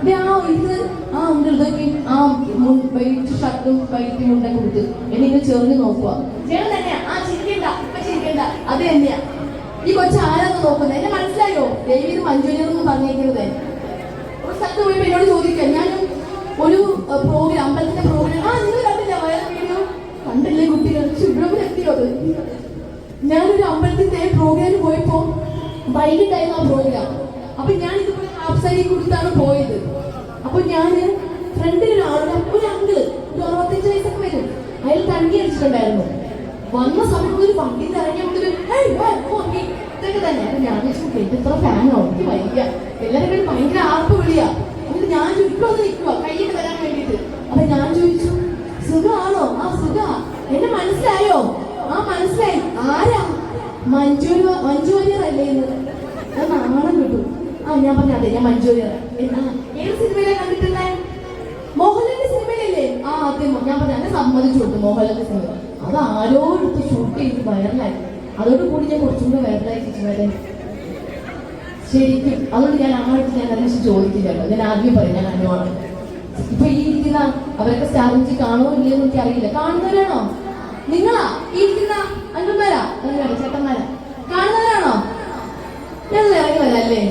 ആ ഇത്? ആ ഉണ്ട് ഇതൊക്കെ ആ വൈറ്റ് ഷർട്ടും വൈറ്റ് മുണ്ടൊക്കെ കൊടുത്ത് ചെറിഞ്ഞ് നോക്കുക ചേട്ടൻ തന്നെയാ. ആ ചിരിക്കണ്ട. ഇപ്പൊ ചിരിക്കണ്ട. അത് തന്നെയാ. ഈ കൊച്ചു നോക്കുന്നത് എന്നെ മനസ്സിലായോ? ദൈവം മഞ്ജുരിയൊന്നും പറഞ്ഞേക്കരുത് ഒരു സ്ഥലത്ത് പോയി എന്നോട് ചോദിക്കാം. ഞാൻ ഒരു പ്രോഗ്രാം അമ്പലത്തിന്റെ പ്രോഗ്രാം ആ നിങ്ങൾ കണ്ടില്ല വയറ വീഡിയോ കണ്ടില്ലേ കുട്ടികൾ? ശുഭ്രമിൽ എത്തിയോ അത്? ഞാനൊരു അമ്പലത്തിന്റെ പ്രോഗ്രാമിന് പോയപ്പോ വൈകിട്ടായിരുന്നു ആ പ്രോഗ്രാം അപ്പൊ ഞാൻ ഇതുപോലെ ഹാഫ് സാരി കൊടുത്താണ് പോയത്. ഞാൻ ഫ്രണ്ടിൽ ഒരാളുടെ ഒരു അങ്കിൾ ഒരു അറുപത്തഞ്ച് വയസ്സൊക്കെ വരും. അയാൾ തണ്ടി അടിച്ചിട്ടുണ്ടായിരുന്നു. വന്ന സമയത്ത് ഒരു വണ്ടിയിൽ ഇറങ്ങി മുതൽ ഇതൊക്കെ തന്നെ. അപ്പൊ ഞാൻ "ഇത് ഇത്ര ഫാനോ എനിക്ക് വയ്യ എല്ലാവരും കൂടി ഭയങ്കര ആർപ്പ് വിളിയാ. എന്നിട്ട് ഞാൻ ചുറ്റും ഒന്ന് നിൽക്കുക കയ്യിട്ട് വരാൻ വേണ്ടിയിട്ട്. അപ്പൊ ഞാൻ ചോദിച്ചു സുഖാണോ? ആ സുഖ. എന്നെ മനസ്സിലായോ? ആ മനസ്സിലായി. ആരാ? മഞ്ജു മഞ്ജു അല്ലേ എന്ന് ഞാൻ നാണം കിട്ടും. ആ ഞാൻ പറഞ്ഞ അതെ ഞാൻ മഞ്ജു ആ, ഏത് സിനിമയിലാണ് മോഹൻലാലിന്റെ സിനിമയിലല്ലേ ആ അതെ മോ- ഞാൻ പറഞ്ഞു എന്നെ സമ്മതിച്ചു കൊടുത്തു മോഹൻലാലിന്റെ സിനിമ അത് ആരോ എടുത്ത് ഷൂട്ട് ചെയ്ത് വൈറലായി അതോട് കൂടി ഞാൻ കുറച്ചും കൂടെ വൈറലായി ചേച്ചി വരെ. ശരിക്കും അതുകൊണ്ട് ഞാൻ അങ്ങോട്ട് ഞാൻ അതിനെ ചോദിക്കില്ലല്ലോ ഞാൻ ആദ്യം പറയും ഞാൻ അനുവാണ് ഇപ്പൊ ഈ ഇരിക്കുന്ന അവരൊക്കെ സ്റ്റാറിഞ്ച് കാണുമോ ഇല്ലയെന്ന് എനിക്ക് അറിയില്ല. കാണുന്നവരാണോ? നിങ്ങളാ? ഈ ഇരിക്കുന്ന അഞ്ചന്മാരാ അല്ല ചേട്ടന്മാരാ. കാണുന്നവരാണോ? ഞങ്ങൾ ഇറങ്ങി വരാം അല്ലേ?